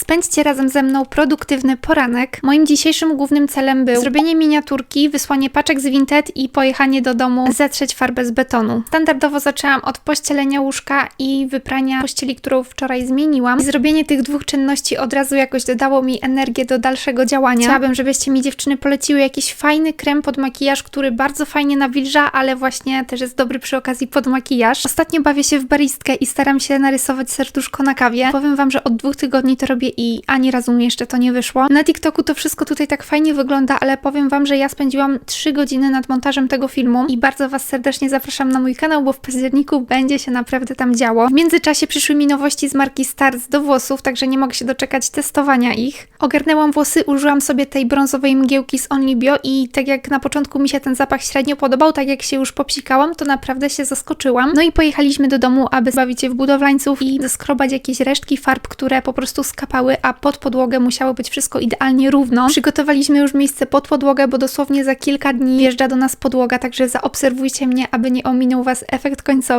Spędźcie razem ze mną produktywny poranek. Moim dzisiejszym głównym celem był zrobienie miniaturki, wysłanie paczek z Vinted i pojechanie do domu zetrzeć farbę z betonu. Standardowo zaczęłam od pościelenia łóżka i wyprania pościeli, którą wczoraj zmieniłam. I zrobienie tych dwóch czynności od razu jakoś dodało mi energię do dalszego działania. Chciałabym, żebyście mi dziewczyny poleciły jakiś fajny krem pod makijaż, który bardzo fajnie nawilża, ale właśnie też jest dobry przy okazji pod makijaż. Ostatnio bawię się w baristkę i staram się narysować serduszko na kawie. Powiem wam, że od dwóch tygodni to robię i ani razu mi jeszcze to nie wyszło. Na TikToku to wszystko tutaj tak fajnie wygląda, ale powiem wam, że ja spędziłam 3 godziny nad montażem tego filmu i bardzo was serdecznie zapraszam na mój kanał, bo w październiku będzie się naprawdę tam działo. W międzyczasie przyszły mi nowości z marki Stars do włosów, także nie mogę się doczekać testowania ich. Ogarnęłam włosy, użyłam sobie tej brązowej mgiełki z Only Bio i tak jak na początku mi się ten zapach średnio podobał, tak jak się już popsikałam, to naprawdę się zaskoczyłam. No i pojechaliśmy do domu, aby zbawić się w budowlańców i zeskrobać jakieś resztki farb, które po prostu skapały, a pod podłogę musiało być wszystko idealnie równo. Przygotowaliśmy już miejsce pod podłogę, bo dosłownie za kilka dni wjeżdża do nas podłoga, także zaobserwujcie mnie, aby nie ominął Was efekt końcowy.